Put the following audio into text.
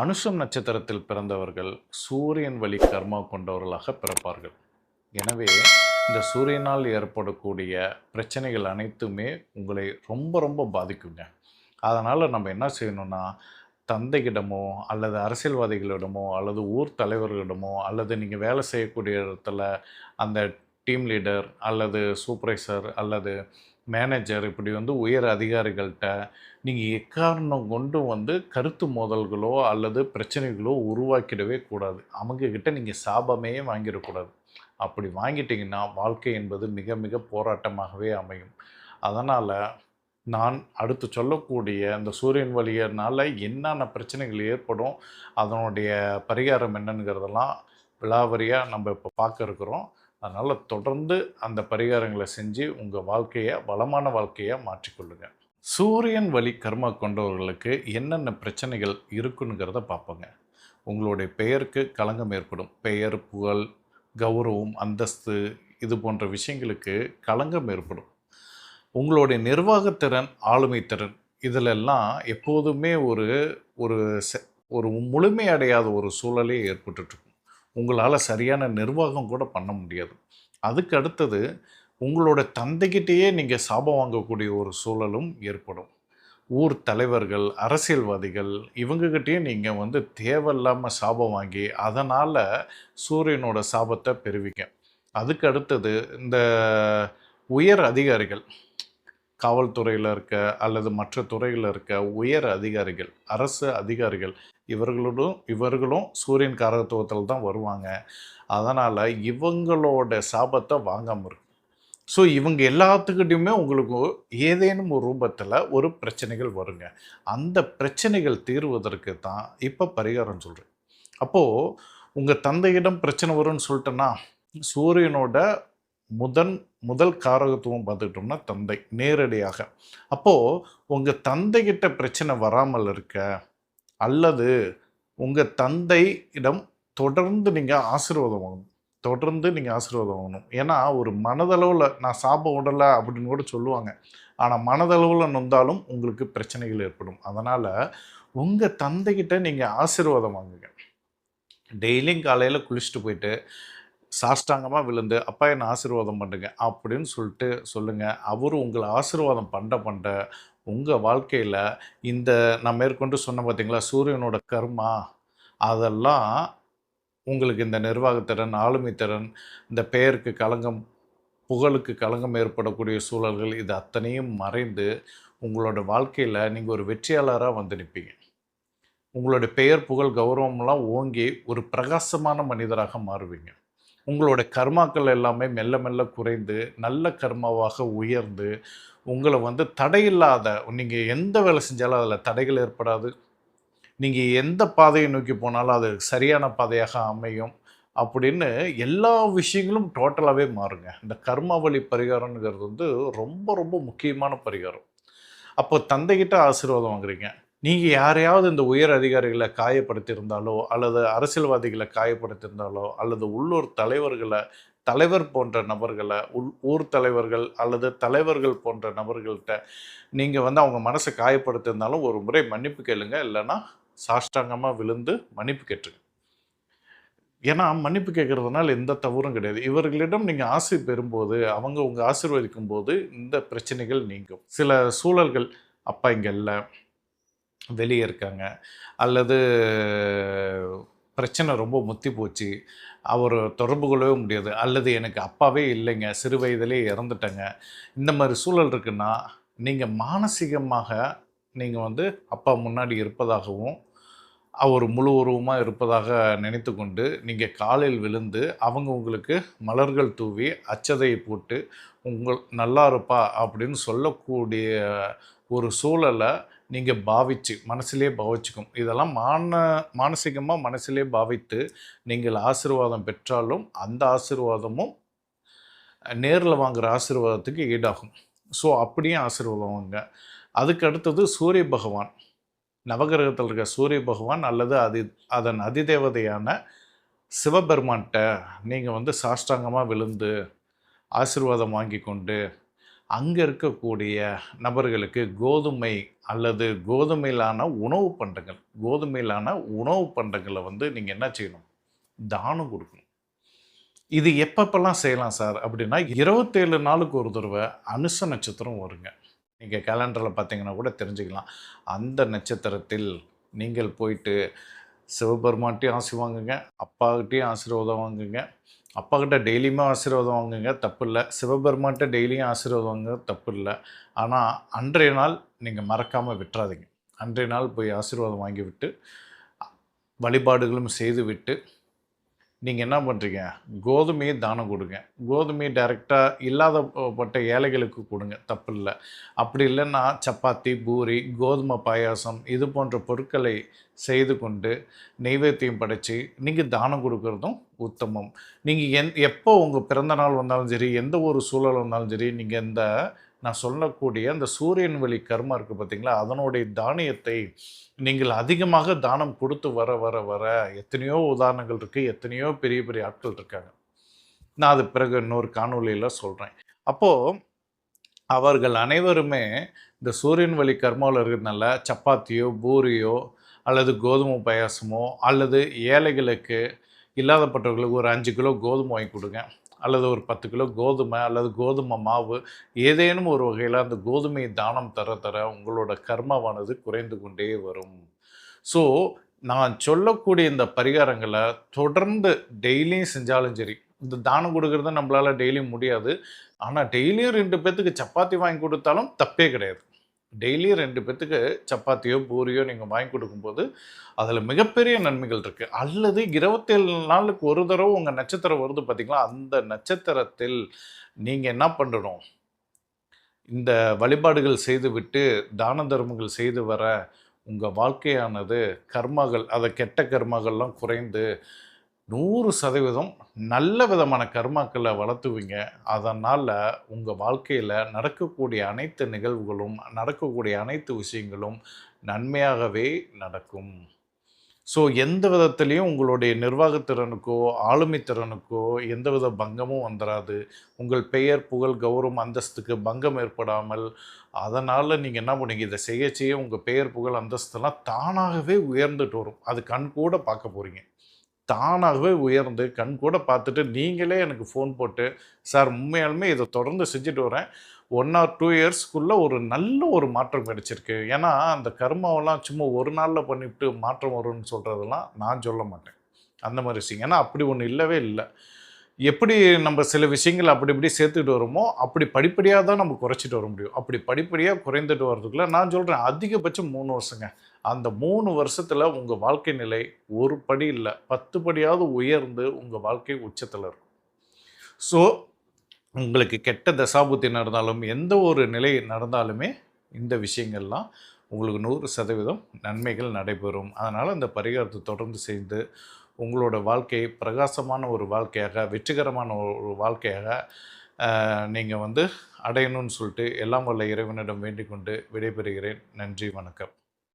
அனுஷம் நட்சத்திரத்தில் பிறந்தவர்கள் சூரியன் வழி கர்மா கொண்டவர்களாக பிறப்பார்கள். எனவே இந்த சூரியனால் ஏற்படக்கூடிய பிரச்சனைகள் அனைத்துமே உங்களை ரொம்ப ரொம்ப பாதிக்குங்க. அதனால் நம்ம என்ன செய்யணும்னா தந்தையிடமோ அல்லது அரசியல்வாதிகளிடமோ அல்லது ஊர் தலைவர்களிடமோ அல்லது நீங்கள் வேலை செய்யக்கூடிய இடத்துல அந்த டீம் லீடர் அல்லது சூப்பர்வைசர் அல்லது மேனேஜர் இப்படி வந்து உயர் அதிகாரிகள்கிட்ட நீங்கள் எக்காரணம் கொண்டு வந்து கருத்து மோதல்களோ அல்லது பிரச்சனைகளோ உருவாக்கிடவே கூடாது. அவங்கக்கிட்ட நீங்கள் சாபமே வாங்கிடக்கூடாது அப்படி வாங்கிட்டீங்கன்னா வாழ்க்கை என்பது மிக மிக போராட்டமாகவே அமையும். அதனால் நான் அடுத்து சொல்லக்கூடிய அந்த சூரியன் வழியினால் என்னென்ன பிரச்சனைகள் ஏற்படும் அதனுடைய பரிகாரம் என்னங்கிறதெல்லாம் விலாவரியாக நம்ம இப்போ பார்க்க இருக்கிறோம். அதனால் தொடர்ந்து அந்த பரிகாரங்களை செஞ்சு உங்கள் வாழ்க்கையை வளமான வாழ்க்கையாக மாற்றிக்கொள்ளுங்க. சூரியன் வழி கர்மா கொண்டவர்களுக்கு என்னென்ன பிரச்சனைகள் இருக்குங்கிறத பார்ப்போங்க. உங்களுடைய பெயருக்கு களங்கம் ஏற்படும். பெயர் புகழ் கௌரவம் அந்தஸ்து இது போன்ற விஷயங்களுக்கு களங்கம் ஏற்படும். உங்களுடைய நிர்வாகத்திறன் ஆளுமை திறன் இதிலெல்லாம் எப்போதுமே ஒரு ஒரு ஒரு முழுமையடையாத ஒரு சூழலே ஏற்பட்டுட்ருக்கும் உங்களால் சரியான நிர்வாகம் கூட பண்ண முடியாது. அதுக்கு அடுத்தது உங்களோட தந்தைகிட்டேயே நீங்கள் சாபம் வாங்கக்கூடிய ஒரு சூழலும் ஏற்படும். ஊர் தலைவர்கள் அரசியல்வாதிகள் இவங்ககிட்டயே நீங்கள் வந்து தேவையில்லாமல் சாபம் வாங்கி அதனால் சூரியனோட சாபத்தை பெறுவீங்க. அதுக்கு அடுத்தது இந்த உயர் அதிகாரிகள் காவல்துறையில் இருக்க அல்லது மற்ற துறையில் இருக்க உயர் அதிகாரிகள் அரசு அதிகாரிகள் இவர்களோடும் இவர்களும் சூரியன் காரகத்துவத்தில் தான் வருவாங்க. அதனால் இவங்களோட சாபத்தை வாங்காமல் இருக்கும் ஸோ இவங்க எல்லாத்துக்கிட்டையுமே உங்களுக்கு ஏதேனும் ஒரு ரூபத்தில் ஒரு பிரச்சனைகள் வருங்க. அந்த பிரச்சனைகள் தீர்வதற்கு தான் இப்போ பரிகாரம் சொல்கிறேன் அப்போது உங்கள் தந்தையிடம் பிரச்சனை வரும்னு சொல்லிட்டேன்னா சூரியனோட முதன் முதல் காரகத்துவம் பார்த்துக்கிட்டோம்னா தந்தை நேரடியாக. அப்போது உங்கள் தந்தைகிட்ட பிரச்சனை வராமல் இருக்க அல்லது உங்கள் தந்தையிடம் தொடர்ந்து நீங்கள் ஆசீர்வாதம் வாங்கணும். தொடர்ந்து நீங்கள் ஆசீர்வாதம் வாங்கணும். ஏன்னா ஒரு மனதளவில் நான் சாபம் விடலை அப்படின்னு கூட சொல்லுவாங்க. ஆனால் மனதளவில் நொந்தாலும் உங்களுக்கு பிரச்சனைகள் ஏற்படும். அதனால் உங்கள் தந்தைகிட்ட நீங்கள் ஆசீர்வாதம் வாங்குங்க. டெய்லியும் காலையில் குளிச்சுட்டு போயிட்டு சாஷ்டாங்கமாக விழுந்து அப்பா என்னை ஆசீர்வாதம் பண்ணுங்க அப்படின்னு சொல்லிட்டு சொல்லுங்கள் அவர் உங்களை ஆசீர்வாதம் பண்ண பண்ண உங்கள் வாழ்க்கையில் இந்த நான் மேற்கொண்டு சொன்ன பார்த்தீங்களா சூரியனோட கர்மா அதெல்லாம் உங்களுக்கு இந்த நிர்வாகத்திறன் ஆளுமை திறன் இந்த பெயருக்கு களங்கம் புகழுக்கு களங்கம் ஏற்படக்கூடிய சூழல்கள் இது அத்தனையும் மறைந்து உங்களோட வாழ்க்கையில் நீங்கள் ஒரு வெற்றியாளராக வந்து நிற்பீங்க உங்களுடைய பெயர் புகழ் கௌரவம்லாம் ஓங்கி ஒரு பிரகாசமான மனிதராக மாறுவீங்க. உங்களோட கர்மாக்கள் எல்லாமே மெல்ல மெல்ல குறைந்து நல்ல கர்மாவாக உயர்ந்து உங்களை வந்து தடையில்லாத நீங்கள் எந்த வேலை செஞ்சாலும் அதில் தடைகள் ஏற்படாது. நீங்கள் எந்த பாதையை நோக்கி போனாலும் அது சரியான பாதையாக அமையும் அப்படின்னு எல்லா விஷயங்களும் டோட்டலாகவே மாறுங்க. இந்த கர்மாவளி பரிகாரம்ங்கிறது வந்து ரொம்ப ரொம்ப முக்கியமான பரிகாரம். அப்போ தந்தைகிட்ட ஆசீர்வாதம் வாங்குறீங்க. நீங்கள் யாரையாவது இந்த உயர் அதிகாரிகளை காயப்படுத்தியிருந்தாலோ அல்லது அரசியல்வாதிகளை காயப்படுத்தியிருந்தாலோ அல்லது உள்ளூர் தலைவர்களை தலைவர் போன்ற நபர்களை உள் ஊர் தலைவர்கள் அல்லது தலைவர்கள் போன்ற நபர்கள்ட்ட நீங்கள் வந்து அவங்க மனசை காயப்படுத்தியிருந்தாலும் ஒரு முறை மன்னிப்பு கேளுங்க. இல்லைன்னா சாஷ்டாங்கமாக விழுந்து மன்னிப்பு கேட்டுருங்க. ஏன்னா மன்னிப்பு கேட்குறதுனால எந்த தவறும் கிடையாது. இவர்களிடம் நீங்கள் ஆசை பெறும்போது அவங்க உங்கள் ஆசீர்வதிக்கும் போது இந்த பிரச்சனைகள் நீங்கும். சில சூழல்கள் அப்பா இங்கே இல்லை. வெளியே இருக்காங்க. அல்லது பிரச்சனை ரொம்ப முத்தி போச்சு. அவர் தொடர்பு கொள்ளவே முடியாது. அல்லது எனக்கு அப்பாவே இல்லைங்க. சிறு வயதிலே இறந்துட்டேங்க. இந்த மாதிரி சூழல் இருக்குன்னா நீங்கள் மானசீகமாக நீங்கள் வந்து அப்பா முன்னாடி இருப்பதாகவும் அவர் முழு உருவமாக இருப்பதாக நினைத்து கொண்டு நீங்கள் காலில் விழுந்து அவங்க உங்களுக்கு மலர்கள் தூவி அச்சதையை போட்டு உங்கள் நல்லா இருப்பா அப்படின்னு சொல்லக்கூடிய ஒரு சூழலை நீங்கள் பாவிச்சு மனசிலே பாவிச்சுக்கும். இதெல்லாம் மான மானசீகமாக மனசிலே பாவித்து நீங்கள் ஆசீர்வாதம் பெற்றாலும் அந்த ஆசீர்வாதமும் நேரில் வாங்குகிற ஆசீர்வாதத்துக்கு ஈடாகும். ஸோ அப்படியே ஆசீர்வாதம் வாங்க. அதுக்கு அடுத்தது சூரிய பகவான். நவகிரகத்தில் இருக்க சூரிய பகவான் அல்லது அது அதன் அதிதேவதையான சிவபெருமான்கிட்ட நீங்கள் வந்து சாஷ்டாங்கமாக விழுந்து ஆசீர்வாதம் வாங்கி கொண்டு அங்கே இருக்கக்கூடிய நபர்களுக்கு கோதுமை அல்லது கோதுமையிலான உணவு பண்டங்கள் கோதுமையிலான உணவு பண்டங்களை வந்து நீங்கள் என்ன செய்யணும்? தானம் கொடுக்கணும். இது எப்பப்பெல்லாம் செய்யலாம் சார்? அப்படின்னா இருபத்தேழு நாளுக்கு ஒரு தடவை அனுச நட்சத்திரம் வருங்க. நீங்கள் கேலண்டரில் பார்த்தீங்கன்னா கூட தெரிஞ்சுக்கலாம். அந்த நட்சத்திரத்தில் நீங்கள் போயிட்டு சிவபெருமான்ட்டையும் ஆசி வாங்குங்க அப்பாக்கிட்டையும் ஆசீர்வாதம் வாங்குங்க. அப்பாக்கிட்ட டெய்லியுமே ஆசீர்வாதம் வாங்குங்க தப்பு இல்லை சிவபெருமான்கிட்ட டெய்லியும் ஆசீர்வாதம் வாங்க தப்பு இல்லை ஆனால் அன்றைய நாள் நீங்கள் மறக்காமல் விட்டுறாதீங்க. அன்றைய நாள் போய் ஆசீர்வாதம் வாங்கி விட்டு வழிபாடுகளும் செய்து விட்டு நீங்கள் என்ன பண்ணுறீங்க கோதுமையை தானம் கொடுங்க. கோதுமையை டைரெக்டாக இல்லாதப்பட்ட ஏழைகளுக்கு கொடுங்க. தப்பு இல்லை. அப்படி இல்லைன்னா சப்பாத்தி பூரி கோதுமை பாயாசம் இது போன்ற பொருட்களை செய்து கொண்டு நெய்வேத்தியம் படைத்து நீங்கள் தானம் கொடுக்கறதும் உத்தமம். நீங்கள் எந் எப்போ உங்கள் பிறந்த நாள் வந்தாலும் சரி எந்த ஒரு சூழல் வந்தாலும் சரி நீங்கள் இந்த நான் சொல்லக்கூடிய அந்த சூரியன் வழி கர்மா இருக்குது பார்த்தீங்களா அதனுடைய தானியத்தை நீங்கள் அதிகமாக தானம் கொடுத்து வர வர வர எத்தனையோ உதாரணங்கள் இருக்குது எத்தனையோ பெரிய பெரிய ஆட்கள் இருக்காங்க. நான் அது பிறகு இன்னொரு காணொலியில் சொல்கிறேன் அப்போது அவர்கள் அனைவருமே இந்த சூரியன் வழி கர்மாவில் இருக்கிறதுனால சப்பாத்தியோ பூரியோ அல்லது கோதுமை பாயாசமோ அல்லது ஏழைகளுக்கு இல்லாதப்பட்டவர்களுக்கு ஒரு அஞ்சு கிலோ கோதுமை வாங்கி கொடுங்க. அல்லது ஒரு பத்து கிலோ கோதுமை அல்லது கோதுமை மாவு ஏதேனும் ஒரு வகையில் அந்த கோதுமையை தானம் தர தர உங்களோட கர்மாவானது குறைந்து கொண்டே வரும். ஸோ நான் சொல்லக்கூடிய இந்த பரிகாரங்களை தொடர்ந்து டெய்லியும் செஞ்சாலும் சரி இந்த தானம் கொடுக்கறது நம்மளால் டெய்லியும் முடியாது. ஆனால் டெய்லியும் ரெண்டு பேர்த்துக்கு சப்பாத்தி வாங்கி கொடுத்தாலும் தப்பே கிடையாது. டெய்லியும் ரெண்டு பேர்த்துக்கு சப்பாத்தியோ பூரியோ நீங்கள் வாங்கி கொடுக்கும்போது அதில் மிகப்பெரிய நன்மைகள் இருக்குது அல்லது இருபத்தேழு நாளுக்கு ஒரு தடவை உங்கள் நட்சத்திரம் வருது பார்த்திங்களா அந்த நட்சத்திரத்தில் நீங்கள் என்ன பண்ணணும்? இந்த வழிபாடுகள் செய்துவிட்டு தான தர்மங்கள் செய்து வர உங்கள் வாழ்க்கையானது கர்மாக்கள் அதை கெட்ட கர்மாக்கள்லாம் குறைந்து நூறு சதவீதம் நல்ல விதமான கர்மாக்களை வளர்த்துவீங்க. அதனால் உங்கள் வாழ்க்கையில் நடக்கக்கூடிய அனைத்து நிகழ்வுகளும் நடக்கக்கூடிய அனைத்து விஷயங்களும் நன்மையாகவே நடக்கும். ஸோ எந்த விதத்துலேயும் உங்களுடைய நிர்வாகத்திறனுக்கோ ஆளுமை திறனுக்கோ எந்தவித பங்கமும் வந்துடாது உங்கள் பெயர் புகழ் கௌரவம் அந்தஸ்துக்கு பங்கம் ஏற்படாமல் அதனால் நீங்கள் என்ன பண்ணுங்க இதை செய்ய செய்ய உங்கள் பெயர் புகழ் அந்தஸ்தெல்லாம் தானாகவே உயர்ந்துட்டு வரும். அது கண் கூட பார்க்க போகிறீங்க தானாகவே உயர்ந்து கண் கூட பார்த்துட்டு நீங்களே எனக்கு ஃபோன் போட்டு சார் உண்மையாலுமே இதை தொடர்ந்து செஞ்சுட்டு வரேன். ஒன் ஆர் டூ இயர்ஸ்க்குள்ளே ஒரு நல்ல ஒரு மாற்றம் கிடைச்சிருக்கு. ஏன்னா அந்த கர்மாவெல்லாம் சும்மா ஒரு நாளில் பண்ணிவிட்டு மாற்றம் வரும்னு சொல்கிறதெல்லாம் நான் சொல்ல மாட்டேன். அந்த மாதிரி விஷயம். ஏன்னா அப்படி ஒன்று இல்லவே இல்லை. எப்படி நம்ம சில விஷயங்கள் அப்படி இப்படி சேர்த்துக்கிட்டு வரோமோ அப்படி படிப்படியாக தான் நம்ம குறைச்சிட்டு வர முடியும். அப்படி படிப்படியாக குறைந்துட்டு வர்றதுக்குள்ள நான் சொல்கிறேன் அதிகபட்சம் மூணு வருஷங்க. அந்த மூணு வருஷத்தில் உங்கள் வாழ்க்கை நிலை ஒரு படி இல்லை பத்து படியாவது உயர்ந்து உங்கள் வாழ்க்கை உச்சத்தில் இருக்கும். ஸோ உங்களுக்கு கெட்ட தசாபுத்தி நடந்தாலும் எந்த ஒரு நிலை நடந்தாலுமே இந்த விஷயங்கள்லாம் உங்களுக்கு நூறு சதவீதம் நன்மைகள் நடைபெறும். அதனால் இந்த பரிகாரத்தை தொடர்ந்து செய்து உங்களோட வாழ்க்கையை பிரகாசமான ஒரு வாழ்க்கையாக வெற்றிகரமான ஒரு வாழ்க்கையாக நீங்கள் வந்து அடையணும்னு சொல்லிட்டு எல்லாம் வல்ல இறைவனிடம் வேண்டிக் கொண்டு விடைபெறுகிறேன். நன்றி வணக்கம்.